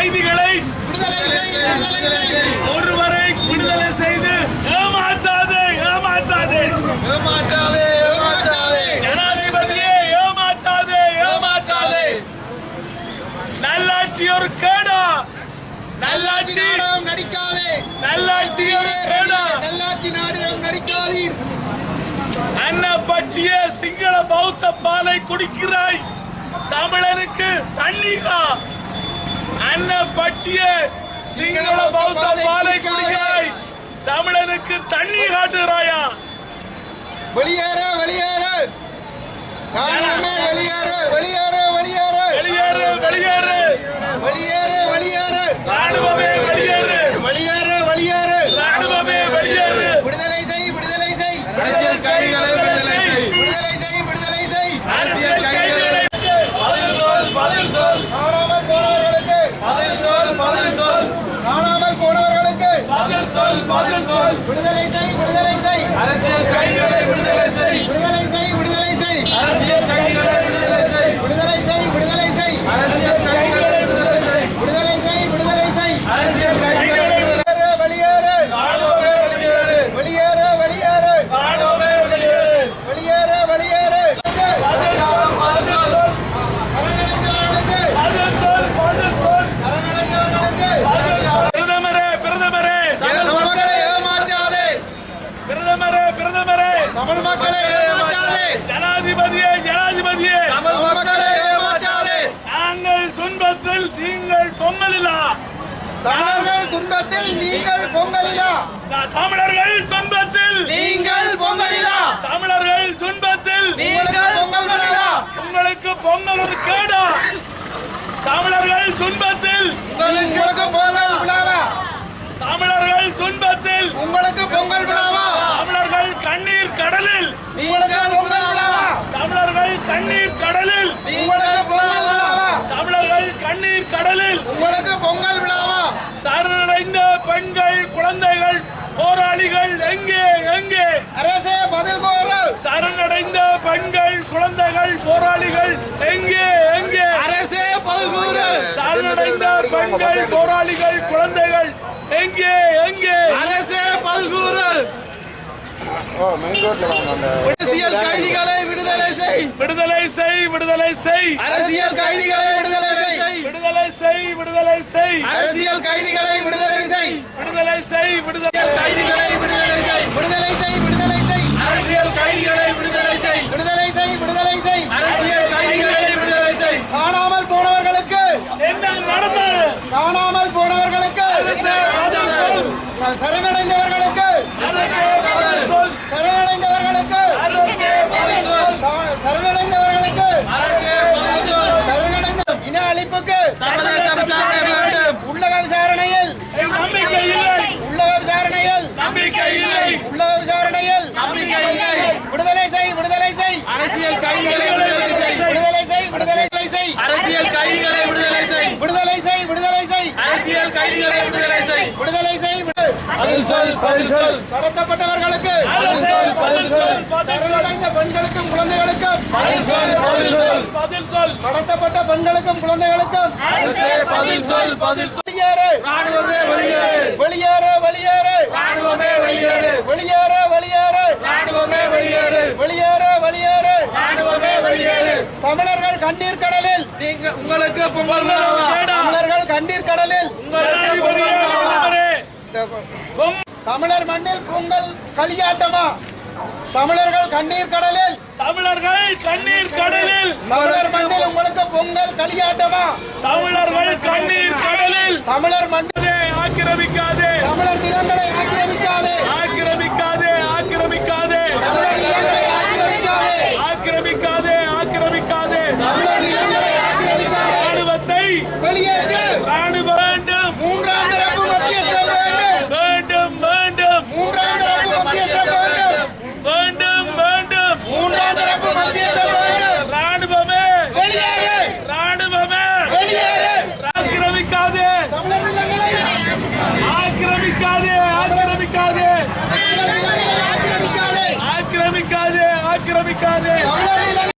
கைதிகளை ஒருவரை விடுதலை செய்து ஏமாற்றாதே ஏமாற்றாதே. ஏமாற்றாதே ஏமாற்றாதே. ஜனாதிபதியே ஏமாற்றாதே ஏமாற்றாதே. நல்லாட்சி ஒரு கேடா. நல்லாட்சி. நடிக்காதே. நல்லாட்சி ஒரு கேடா. நல்லாட்சி நாடகம் நடிக்காதீர். அன்ன பட்சிய சிங்கள பௌத்த பாலை குடிக்கிறாய். தமிழருக்கு தண்ணீரா அன்ன பட்சிய சிங்கள பௌத்த பாலை குடிக்கிறாய் தமிழனுக்கு தண்ணீர் காட்டுகிறாயா? வெளியேற வெளியேற. காரணமே வெளியேற வெளியேற வெளியேற. வெளியேறு வெளியேறு. வெளியேற வெளியேற. ராணுவமே வெளியேறு வெளியேற வெளியேற ராணுவமே வெளியேறு விடுதலை செய் விடுதலை செய் அரசியல் கைதிகளை விடுதலை செய். விடுதலை செய் விடுதலை செய் அரசியல் கைதிகளை பதில் சொல் பதில் சொல் காணாமல் போனவர்களுக்கு பதில் சொல் பதில் சொல் காணாமல் போனவர்களுக்கு பதில் சொல் பதில் சொல் விடுதலை செய் விடுதலை செய். அரசியல் கை விடுதலை செய் விடுதலை செய் விடுதலை செய் அரசியல் கைதிகளை விடுதலை செய் விடுதலை செய் விடுதலை செய் அரசியல் கைதிகளை விடுதலை செய் விடுதலை செய் விடுதலை செய் அரசியல் கைதிகளை விடுதலை வெளியேற வெளியேற ராணுவமே வெளியேறு வெளியேற வெளியேற ராணுவமே வெளியேறு வெளியேற வெளியேற பதில் சொல் பதில் சொல் அறநிலைந்தவர்களுக்கு பதில் சொல் பதில் சொல் அறநிலைந்தவர்களுக்கு பிரதமரே பிரதமரே தமிழ் மக்களை ஏமாற்றாதே பிரதமரே பிரதமரே தமிழ் மக்களை ஏமாற்றாதே. ஜனாதிபதியே ஜனாதிபதியே. தமிழ் மக்களை ஏமாற்றாதே. நாங்கள் துன்பத்தில் நீங்கள் பொங்கலிலா? தமிழர்கள் துன்பத்தில் நீங்கள் பொங்கலிலா? தமிழர்கள் துன்பத்தில் நீங்கள் பொங்கலிலா தமிழர்கள் துன்பத்தில் உங்களுக்கு பொங்கல் விழா உங்களுக்கு பொங்கல் ஒரு கேடா தமிழர்கள் துன்பத்தில் உங்களுக்கு பொங்கல் விழாவா தமிழர்கள் துன்பத்தில் உங்களுக்கு பொங்கல் விழாவா தமிழர்கள் கண்ணீர் கடலில் உங்களுக்கு பொங்கல் விழாவா தமிழர்கள் கண்ணீர் கடலில் உங்களுக்கு பொங்கல் விழாவா தமிழர்கள் கண்ணீர் கடலில் உங்களுக்கு பொங்கல் விழாவா சரணடைந்த பெண்கள் குழந்தைகள் போராளிகள் எங்கே எங்கே? அரசே பதில் கோரு சரணடைந்த பெண்கள் குழந்தைகள் போராளிகள் எங்கே எங்கே? அரசே பல்கூறு சரணடைந்த பெண்கள் போராளிகள் குழந்தைகள் எங்கே எங்கே? அரசியல் கைதிகளை விடுதலை செய். விடுதலை செய் விடுதலை செய். அரசியல் கைதிகளை விடுதலை செய். விடுதலை செய் விடுதலை செய். அரசியல் கைதிகளை விடுதலை செய். விடுதலை செய் விடுதலை கைதிகளை விடுதலை செய் விடுதலை செய் விடுதலை செய் அரசியல் கைதிகளை விடுதலை செய் விடுதலை செய் விடுதலை செய் அரசியல் கைதிகளை விடுதலை செய் காணாமல் போனவர்களுக்கு என்ன நடந்தது காணாமல் போனவர்களுக்கு அரசே பதில் சொல் சரணடைந்தவர்களுக்கு அரசே பதில் சொல் சரணடைந்தவர்களுக்கு அரசே பதில் சொல் ச- சரணடைந்தவர்களுக்கு அரசே பதில் சொல் சரணடைந்த இன அழிப்புக்கு சர்வதேச விசாரணை வேண்டும் உள்ளக விசாரணையில். உள்ளக விசாரணையில். உள்ளக விசாரணையில். விடுதலை செய் விடுதலை செய். அரசியல் கைதிகளை விடுதலை செய். விடுதலை செய் விடுதலை செய். அரசியல் கைதிகளை விடுதலை செய். விடுதலை செய் விடுதலை செய். அரசியல் கைதிகளை விடுதலை செய். விடுதலை செய் கடத்தப்பட்டவர்களுக்கு. பெண்களுக்கும் குழந்தைகளுக்கும். சொல். கடத்தப்பட்ட பெண்களுக்கும் குழந்தைகளுக்கும். பதில் சொல் பதில் வெளியேறு. ராணுவமே வெளியேறு. வெளியேறு வெளியேறு. ராணுவமே வெளியேறு. வெளியேறு வெளியேறு. ராணுவமே வெளியேறு. வெளியேறு வெளியேறு. ராணுவமே வெளியேறு. தமிழர்கள் கண்ணீர் கடலில். உங்களுக்கு பொங்கல் தமிழர்கள் கண்ணீர் கடலில். உங்களுக்கு தமிழர் மண்ணில் பொங்கல் களியாட்டமா? தமிழர்கள் கண்ணீர் கடலில். தமிழர்கள் கண்ணீர் கடலில். தமிழர் மண்ணில் உங்களுக்கு பொங்கல் களியாட்டமா? தமிழர்கள் கண்ணீர் கடலில் தமிழர் மண்ணில் ஆக்கிரமிக்காதே. தமிழர் ஆக்கிரமிக்காதே